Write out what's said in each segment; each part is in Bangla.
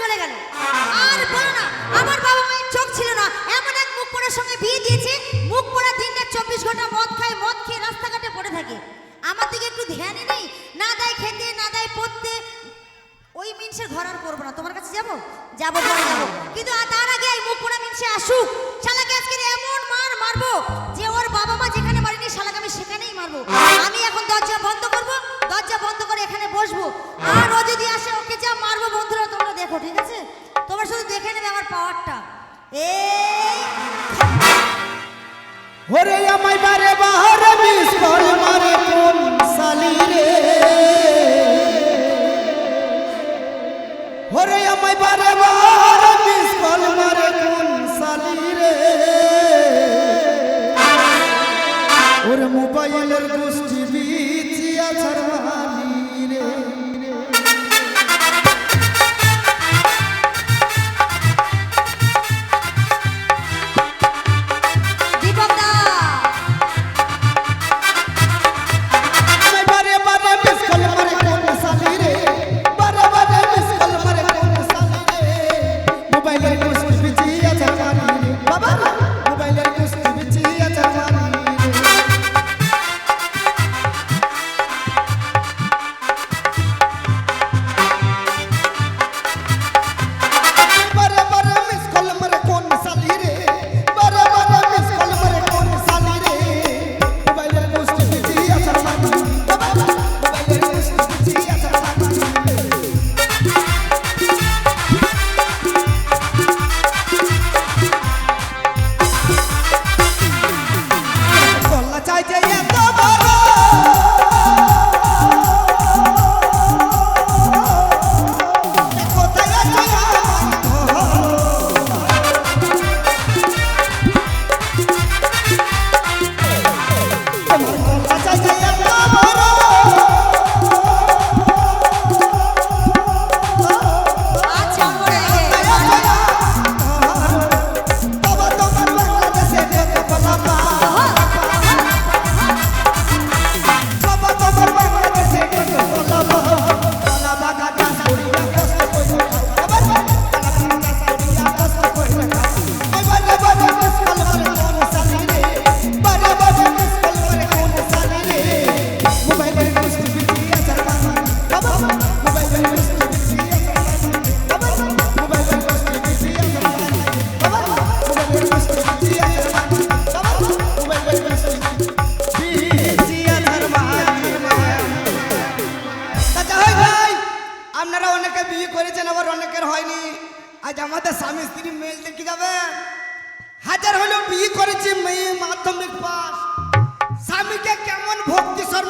চলে গেল। ওরে আমায় বারে বাহার মিস কল মারে কোন সালি রে? ওরে আমায় বারে বাহার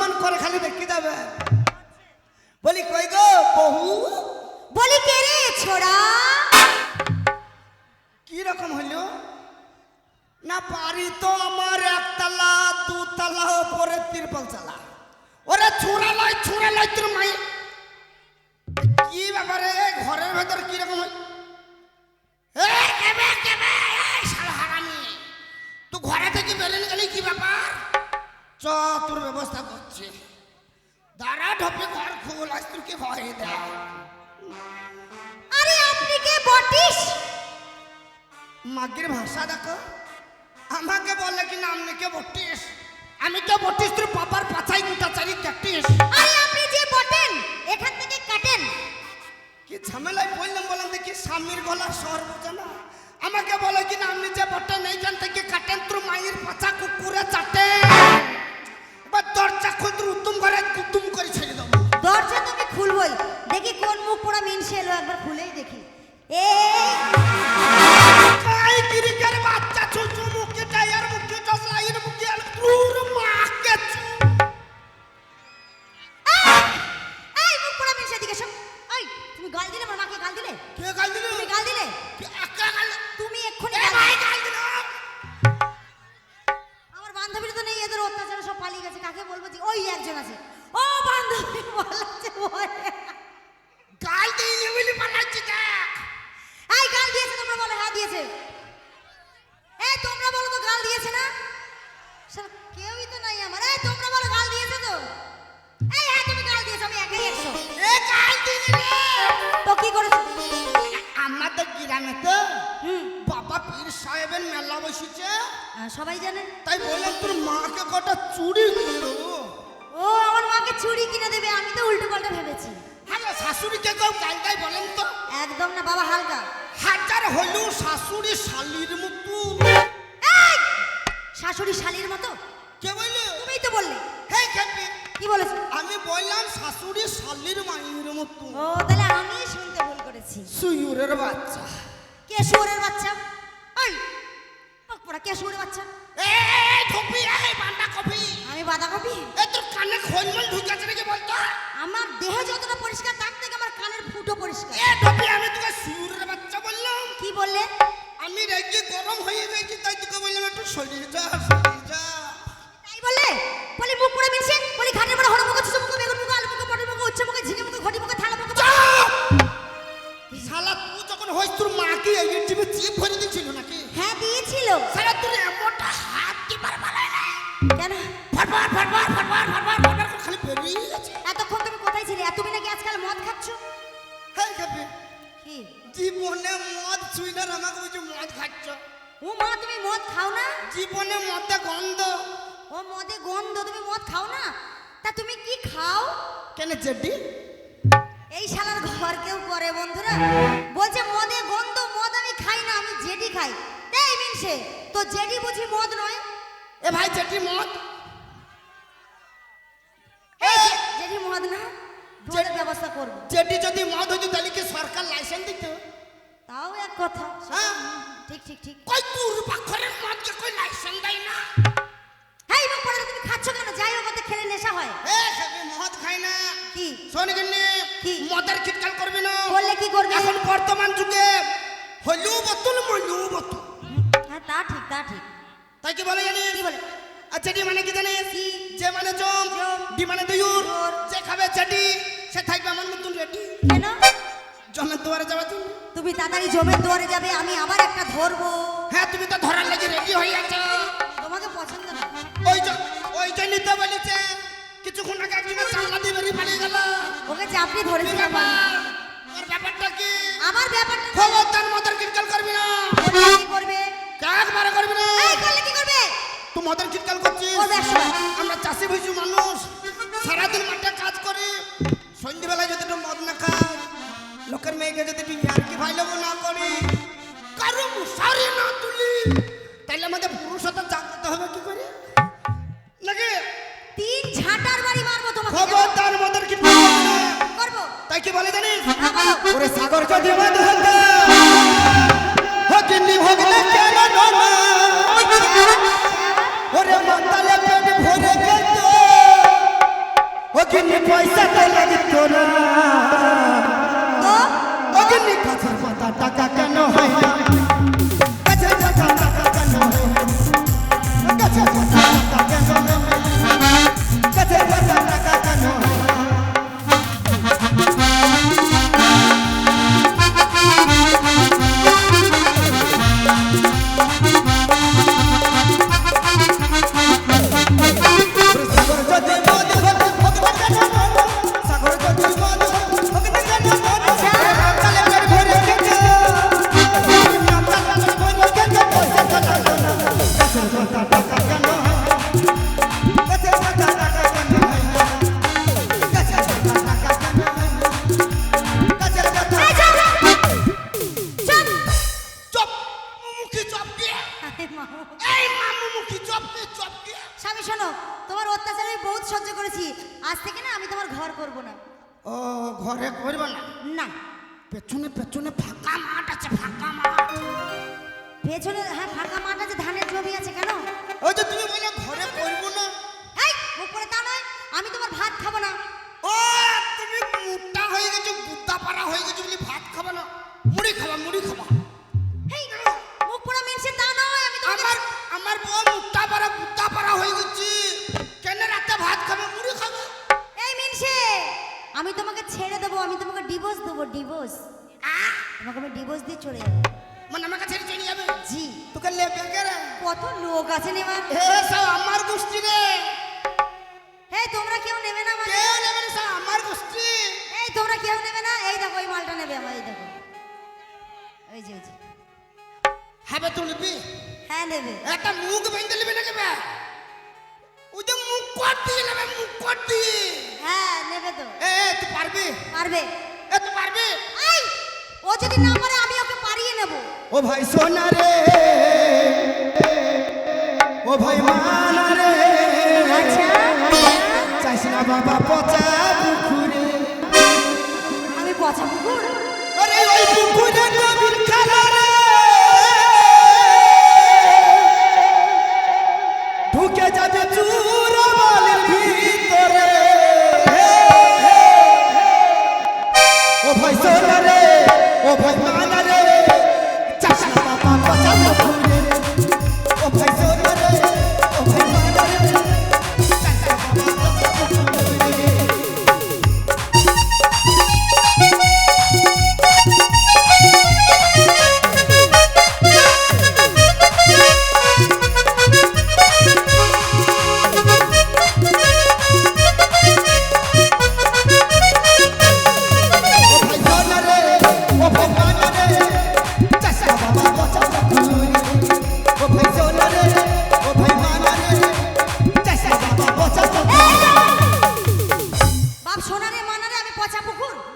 সম্মান করে খালি দেখি যাবে। বলি কই গো বহু বলি কে রে ছোড়া? কি রকম হলো না পারি তো আমার একতলা দুতলা ওপরে তিরপল চালা। ওরে ছোড়া লাই ছোড়া লাই তোর মাই কি ব্যাপারে? ঘরের ভেতর কি রকম হয় আসছে দাঁড়া ঢপে ঘর খোল আজ তোকে ভয়ে দেয়। আরে আপনি কে বটিস মাগের ভাষা দেখো। আমাকে বলে কি নাম কে বটিস আমি তো বটিস তোর বাবার পাছাই গুটা চারি কাটিস আরে আপনি যে বটেন এখান থেকে কাটেন। কি ঝামেলায় বললাম বললাম দেখি স্বামীর গলা স্বর বোঝে না। আমাকে বলে কি না আপনি যে বটেন এইখান থেকে কাটেন তোর মায়ের পাছা কুকুরে চাটেন এখন তোর উত্তম করে উত্তম করে ছেড়ে দাও। দরজা তুমি খুলবই। দেখি কোন মুখ পোড়া মিনসে এলো একবার খুলেই দেখি। এই সাহেবের মেলা বসেছে। সবাই জানে তাই বললাম তোর মাকে কটা চুরি দিলো ও আমার মাকে চুড়ি কিনে দেবে আমি তো উল্টো পাল্টা ভেবেছি। হ্যাঁ শাশুড়িকে কেউ গাল গাই বলেন তো। একদম না বাবা হালকা। হাজার হলেও শাশুড়ি শালির মতো! শাশুড়ি শালির মতো? কে বললে? তুমিই তো বললে। হে খেপি। কি বলেছ? আমি বললাম শাশুড়ি শালির মায়ের মতো। ও তাহলে আমি শুনতে ভুল করেছি। সুয়ুরের বাচ্চা। কে শুয়োরের বাচ্চা? পকপড়া কে শুয়োরের বাচ্চা এই ঢুকবি এই বান্ডা কপি আমি বাঁধাকপি। এ তোর কানে খোলমল ঢুকেছে নাকি বলতো? আমার দেহ যতটা পরিষ্কার তার থেকে আমার কানের ফুটো পরিষ্কার। এ ঢুকবি আমি তোকে সুয়ুরের বাচ্চা বললাম। কি বললে? আমি রেগে গরম হয়ে গেছি তাই তোকে বললাম একটু সরিয়ে যা সরিয়ে যা। তাই বললে? বলি মুখ পুরো মিশে বলি ঘাটের পরে হড় ও মা তুমি মদ খাও না? জীবনে মদে গন্ধ। ও মদে গন্ধ তুমি মদ খাও না? তা তুমি কি খাও? কেন জেডি? এই শালার ঘর কেউ করে বন্ধুরা। বলছে মদে গন্ধ মদ আমি খাই না আমি জেডি খাই। এই মিনসে তো জেডি বুঝি মদ নয়। এ ভাই জেডি মদ? এই জেডি মদ না ধরে ব্যবস্থা করব। জেডি যদি মদ হইতো তাহলে কি সরকার লাইসেন্স দিত? তাও এক কথা। ঠিক ঠিক ঠিক। কই তোর পাখরের মদকে কই লাইসেন্স দেয় না? হেই মুখ পড়ে তুমি খাচ্ছ কেন? যাই ওতে খেলে নেশা হয়। এ খাবি মদ খাই না। কি? শোন কিন্নি কি? মদের খিটকাল করবি না। করলে কি করবে? এখন বর্তমান যুগে হইলেও বোতল মইলেও বোতল হ্যাঁ তা ঠিক তা ঠিক। তাই কি বলে জানিস? কি বলে? আচ্ছা ডি মানে কি জানিস? যে মানে জম। ডি মানে দইউর। যে খাবে চেটি সে থাকবে আমার মতন রেডি। কেন? জমের দুয়ারে যাওয়ার জন্য তুমি তাড়াতাড়ি জমের দুয়ারে যাবে আমি আবার একটা ধরবো। হ্যাঁ তুমি তো ধরার লাগি রেডি হয়ে আছো। তোমাকে পছন্দ না। ওই ওই যে নিতে বলেছে। কিছুক্ষণ আগে একজনের চালা দিয়ে বেরিয়ে পালিয়ে গেল। ওকে চাপড়ি কি ধরেছিলাম ব্যাপার ওর ব্যাপারটা কি? আমার ব্যাপারটা খবরদার মদের খিটকাল করবি না। কি করবে? একবারে করবি না? এই করলে কি করবে? তুই মদের খিটকাল করছিস? আমরা চাষি ভুষি মানুষ। সারাদিন মাঠে কাজ করি। লোকের মেয়েকে যদি একটু ইয়ার্কি ভাই লোক না করি কারও মুশারি না তুলি তাইলে আমাদের পুরুষতা জাগ্রত হবে কি করে? নাকি? তিন ঝাঁটার বাড়ি মারবো তোমাকে। খবরদার মদের খিটকাল করবি। তাই কি বলে জানিস? হ্যাঁ। ওরে সাগর যদি মদ হতো হকিনি ভগলে কেন না ওরে মাতালে পেট ভরে যেত ওকিনি পয়সা তো লাগত না। ওকিনি গাছের পাতা টাকা কেন হয় না? চপ দিয়ে। স্বামী শোনো তোমার অত্যাচার আমি বহুত সহ্য করেছি। আজ থেকে না আমি তোমার ঘর করব না। ও ঘরে করবে না? না। পেছনে পেছনে ফাঁকা মাঠ আছে ফাঁকা মাঠ। পেছনে হ্যাঁ ফাঁকা মাঠ আছে ধানের জমি আছে কেন? ওই যে তুমি বলে ঘরে করব না। এই করে তা নয় আমি তোমার ভাত খাব না। ও তুমি মোটা হয়ে গেছো এই যে হবে তুলবি হ্যাঁ নেবে। একটা মুখ বেঁধে নেবে নাকি বে? ওই যে মুখ কর দিয়ে নেবে মুখ কর দিয়ে হ্যাঁ নেবে তো। এ তুই পারবি? পারবে। এ তুই পারবি? এই ও যদি না পারে আমি ওকে পারিয়ে নেব। ও ভাই সোনা রে। ও ভাই মানা রে। আচ্ছা। চাইস না বাবা পচা পুকুরে। আমি পচা পুকুরে? ঢুকে যাবে চুর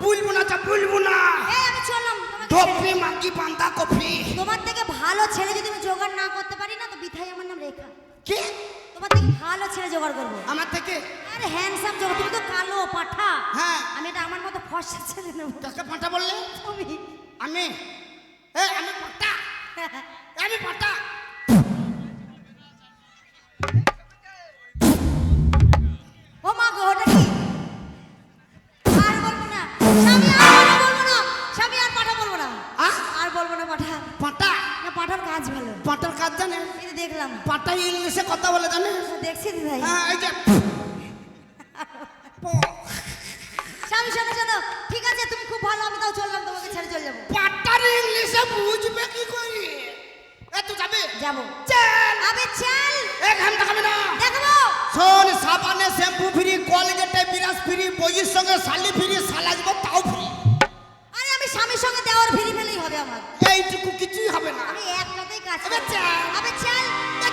বলব না তা বলব না। এই আমি চললাম। ধপি মাগি বান্দা কফি। তোমার থেকে ভালো ছেলে যদি আমি জোগাড় না করতে পারি না তো বিথাই আমার নাম রেখা। কি? তোমার থেকে ভালো ছেলে জোগাড় করব। আমার থেকে? আরে হ্যান্ডসাম জোগাড় তুমি তো কালো পাঠা। হ্যাঁ। আমি এটা আমার মতো ফর্সা ছেলে নেব। তাকে পাটা বললে? তুমি। আমি? এ আমি পাটা আমি পাটা কাজ ভালো। পাটার কাজ জানে? দেখলাম। পাটা ইংলিশে কথা বলে জানে? দেখছি ভাই। হ্যাঁ এই যে। স্বামী শোনো। ঠিক আছে তুমি খুব ভালো আমি তাও চললাম তোমাকে ছেড়ে চলে যাব। পাটার ইংলিশে বুঝবে কি করি? এ তুই যাবে? যাব। চল। আবে চল। এক ঘণ্টা খাবে না। দেখব। শোন সাবানে শ্যাম্পু ফ্রি কলগেটে বিরাস ফ্রি বইয়ের সঙ্গে শালি ফ্রি সালাজবো তাও ফ্রি। আরে আমি স্বামীর সঙ্গে দেওয়ার ফ্রি ফেলেই হবে আমার। এইটুকু কিছুই হবে না। আমি এক i'm a doll